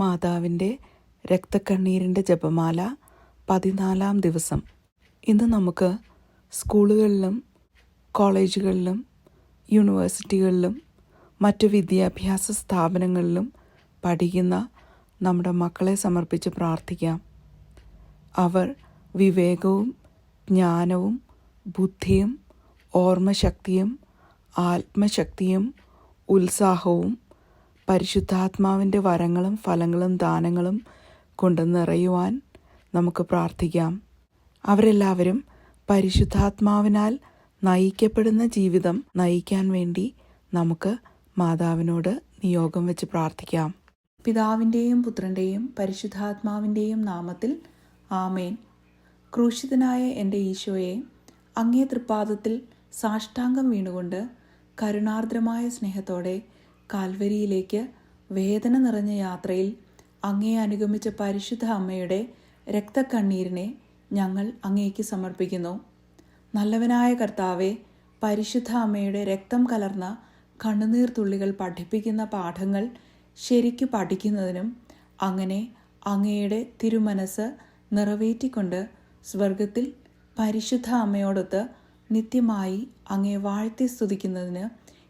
മാതാവിന്റെ രക്തക്കണ്ണീരിന്റെ ജപമാല പതിനാലാം ദിവസം. ഇന്ന് നമുക്ക് സ്കൂളുകളിലും കോളേജുകളിലും യൂണിവേഴ്സിറ്റികളിലും മറ്റു വിദ്യാഭ്യാസ സ്ഥാപനങ്ങളിലും പഠിക്കുന്ന നമ്മുടെ മക്കളെ സമർപ്പിച്ച് പ്രാർത്ഥിക്കാം. അവർ വിവേകവും ജ്ഞാനവും ബുദ്ധിയും ഓർമ്മശക്തിയും ആത്മശക്തിയും ഉത്സാഹവും പരിശുദ്ധാത്മാവിന്റെ വരങ്ങളും ഫലങ്ങളും ദാനങ്ങളും കൊണ്ട് നിറയുവാൻ നമുക്ക് പ്രാർത്ഥിക്കാം. അവരെല്ലാവരും പരിശുദ്ധാത്മാവിനാൽ നയിക്കപ്പെടുന്ന ജീവിതം നയിക്കാൻ വേണ്ടി നമുക്ക് മാതാവിനോട് നിയോഗം വെച്ച് പ്രാർത്ഥിക്കാം. പിതാവിന്റെയും പുത്രന്റെയും പരിശുദ്ധാത്മാവിന്റെയും നാമത്തിൽ ആമേൻ. ക്രൂശിതനായ എന്റെ ഈശോയെ അങ്ങേ തൃപ്പാദത്തിൽ സാഷ്ടാംഗം വീണുകൊണ്ട് കരുണാർദ്രമായ സ്നേഹത്തോടെ കാൽവരിയിലേക്ക് വേദന നിറഞ്ഞ യാത്രയിൽ അങ്ങേ അനുഗമിച്ച പരിശുദ്ധ അമ്മയുടെ രക്തക്കണ്ണീരിനെ ഞങ്ങൾ അങ്ങേക്ക് സമർപ്പിക്കുന്നു. നല്ലവനായ കർത്താവെ പരിശുദ്ധ അമ്മയുടെ രക്തം കലർന്ന കണ്ണുനീർ തുള്ളികൾ പഠിപ്പിക്കുന്ന പാഠങ്ങൾ ശരിക്കു പഠിക്കുന്നതിനും അങ്ങനെ അങ്ങയുടെ തിരുമനസ് നിറവേറ്റിക്കൊണ്ട് സ്വർഗത്തിൽ പരിശുദ്ധ അമ്മയോടൊത്ത് നിത്യമായി അങ്ങേ വാഴ്ത്തി സ്തുതിക്കുന്നതിന്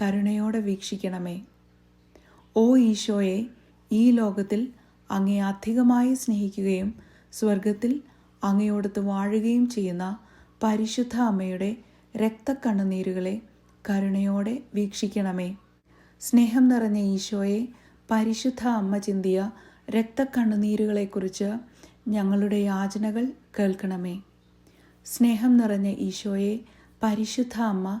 കരുണയോടെ വീക്ഷിക്കണമേ. ഓ ഈശോയെ ഈ ലോകത്തിൽ അങ്ങേ അധികമായി സ്നേഹിക്കുകയും സ്വർഗത്തിൽ അങ്ങയോടത്ത് വാഴുകയും ചെയ്യുന്ന പരിശുദ്ധ അമ്മയുടെ രക്തക്കണ്ണുനീരുകളെ കരുണയോടെ വീക്ഷിക്കണമേ. സ്നേഹം നിറഞ്ഞ ഈശോയെ പരിശുദ്ധ അമ്മ ചിന്തിയ രക്തക്കണ്ണുനീരുകളെക്കുറിച്ച് ഞങ്ങളുടെ യാചനകൾ കേൾക്കണമേ. സ്നേഹം നിറഞ്ഞ ഈശോയെ പരിശുദ്ധ അമ്മ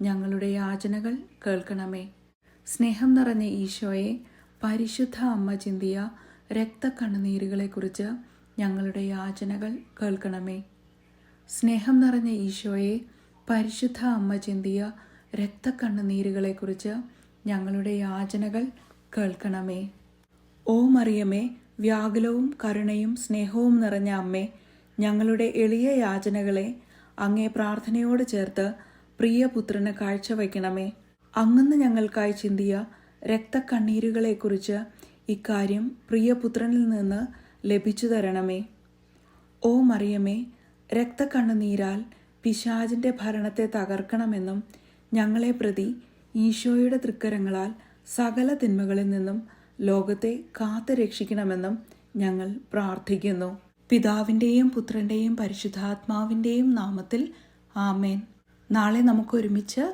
ഞങ്ങളുടെ യാചനകൾ കേൾക്കണമേ. സ്നേഹം നിറഞ്ഞ ഈശോയെ പരിശുദ്ധ അമ്മ ചിന്തിയ രക്തക്കണ്ണുനീരുകളെക്കുറിച്ച് ഞങ്ങളുടെ യാചനകൾ കേൾക്കണമേ. സ്നേഹം നിറഞ്ഞ ഈശോയെ പരിശുദ്ധ അമ്മ ചിന്തിയ രക്തക്കണ്ണുനീരുകളെക്കുറിച്ച് ഞങ്ങളുടെ യാചനകൾ കേൾക്കണമേ. ഓ മറിയമേ വ്യാകുലവും കരുണയും സ്നേഹവും നിറഞ്ഞ അമ്മേ ഞങ്ങളുടെ എളിയ യാചനകളെ അങ്ങേ പ്രാർത്ഥനയോട് ചേർത്ത് പ്രിയപുത്രന് കാഴ്ചവെക്കണമേ അങ്ങന്ന് ഞങ്ങൾക്കായി ചിന്തിയ രക്തക്കണ്ണീരുകളെക്കുറിച്ച് ഇക്കാര്യം പ്രിയപുത്രനിൽ നിന്ന് ലഭിച്ചു തരണമേ. ഓ മറിയമേ രക്തക്കണ്ണുനീരാൽ പിശാജിന്റെ ഭരണത്തെ തകർക്കണമെന്നും ഞങ്ങളെ പ്രതി ഈശോയുടെ തൃക്കരങ്ങളാൽ സകല തിന്മകളിൽ നിന്നും ലോകത്തെ കാത്തു രക്ഷിക്കണമെന്നും ഞങ്ങൾ പ്രാർത്ഥിക്കുന്നു. പിതാവിന്റെയും പുത്രന്റെയും പരിശുദ്ധാത്മാവിന്റെയും നാമത്തിൽ ആമേൻ. നാളെ നമുക്ക് ഒരുമിച്ച്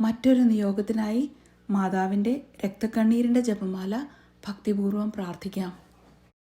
മറ്റൊരു നിയോഗത്തിനായി മാതാവിന്റെ രക്തക്കണ്ണീരിന്റെ ജപമാല ഭക്തിപൂർവം പ്രാർത്ഥിക്കാം.